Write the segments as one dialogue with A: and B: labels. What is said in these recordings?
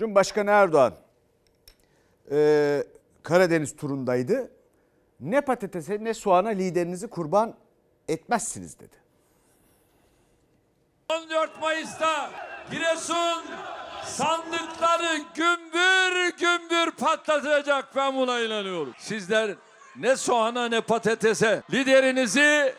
A: Cumhurbaşkanı Erdoğan e, Karadeniz turundaydı. Ne patatese ne soğana liderinizi kurban etmezsiniz dedi.
B: 14 Mayıs'ta Giresun sandıkları gümbür gümbür patlatacak ben buna inanıyorum. Sizler ne soğana ne patatese liderinizi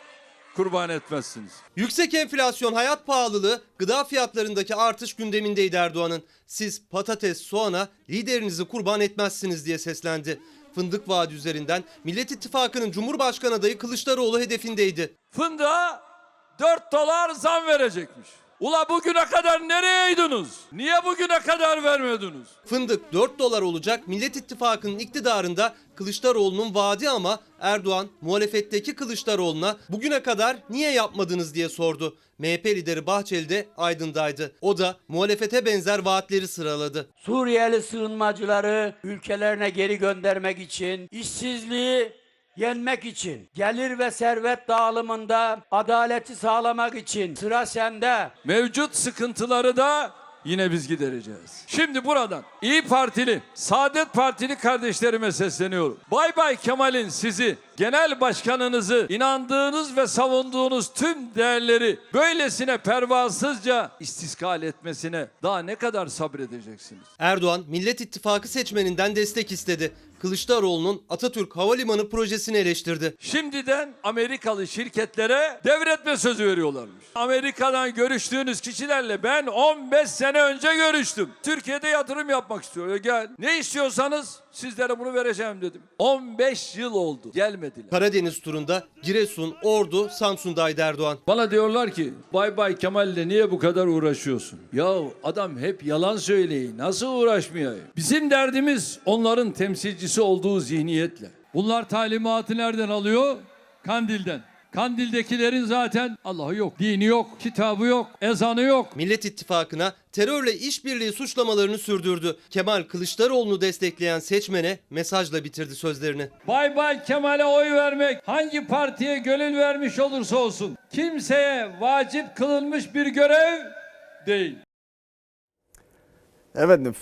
B: kurban etmezsiniz.
C: Yüksek enflasyon, hayat pahalılığı, gıda fiyatlarındaki artış gündemindeydi Erdoğan'ın. Siz patates, soğana liderinizi kurban etmezsiniz diye seslendi. Fındık Vaadi üzerinden Millet İttifakı'nın Cumhurbaşkanı adayı Kılıçdaroğlu hedefindeydi.
B: Fındığa 4 dolar zam verecekmiş. Ula bugüne kadar nereyeydiniz? Niye bugüne kadar vermediniz?
C: Fındık 4 dolar olacak Millet İttifakı'nın iktidarında Kılıçdaroğlu'nun vaadi ama Erdoğan muhalefetteki Kılıçdaroğlu'na bugüne kadar niye yapmadınız diye sordu. MHP lideri Bahçeli de Aydın'daydı. O da muhalefete benzer vaatleri sıraladı.
D: Suriyeli sığınmacıları ülkelerine geri göndermek için, işsizliği yenmek için, gelir ve servet dağılımında adaleti sağlamak için sıra sende.
B: Mevcut sıkıntıları da yine biz gidereceğiz. Şimdi buradan İyi Partili, Saadet Partili kardeşlerime sesleniyorum. Bay Bay Kemal'in sizi, genel başkanınızı, inandığınız ve savunduğunuz tüm değerleri böylesine pervasızca istiskal etmesine daha ne kadar sabredeceksiniz?
C: Erdoğan Millet İttifakı seçmeninden destek istedi. Kılıçdaroğlu'nun Atatürk Havalimanı projesini eleştirdi.
B: Şimdiden Amerikalı şirketlere devretme sözü veriyorlarmış. Amerika'dan görüştüğünüz kişilerle ben 15 sene önce görüştüm. Türkiye'de yatırım yapmak istiyor. E gel. Ne istiyorsanız sizlere bunu vereceğim dedim. 15 yıl oldu. Gelmediler.
C: Karadeniz turunda Giresun, Ordu, Samsun'daydı Erdoğan.
B: Bana diyorlar ki Bay Bay Kemal'le niye bu kadar uğraşıyorsun? Ya adam hep yalan söyleyin. Nasıl uğraşmayayım? Bizim derdimiz onların temsilcisi olduğu zihniyetle. Bunlar talimatı nereden alıyor? Kandil'den. Kandil'dekilerin zaten Allah'ı yok, dini yok, kitabı yok, ezanı yok.
C: Millet İttifakı'na terörle işbirliği suçlamalarını sürdürdü. Kemal Kılıçdaroğlu'nu destekleyen seçmene mesajla bitirdi sözlerini.
B: Bay Bay Kemal'e oy vermek hangi partiye gönül vermiş olursa olsun kimseye vacip kılınmış bir görev değil.
A: Efendim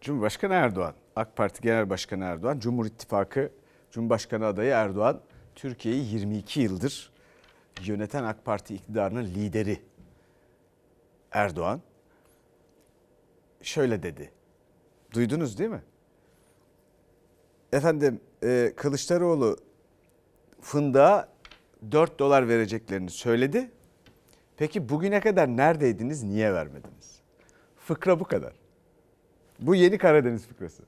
A: Cumhurbaşkanı Erdoğan, AK Parti Genel Başkanı Erdoğan, Cumhur İttifakı Cumhurbaşkanı adayı Erdoğan, Türkiye'yi 22 yıldır yöneten AK Parti iktidarının lideri Erdoğan şöyle dedi. Duydunuz değil mi? Efendim e, Kılıçdaroğlu fındığa 4 dolar vereceklerini söyledi. Peki bugüne kadar neredeydiniz, niye vermediniz? Fıkra bu kadar. Bu yeni Karadeniz fıkrası.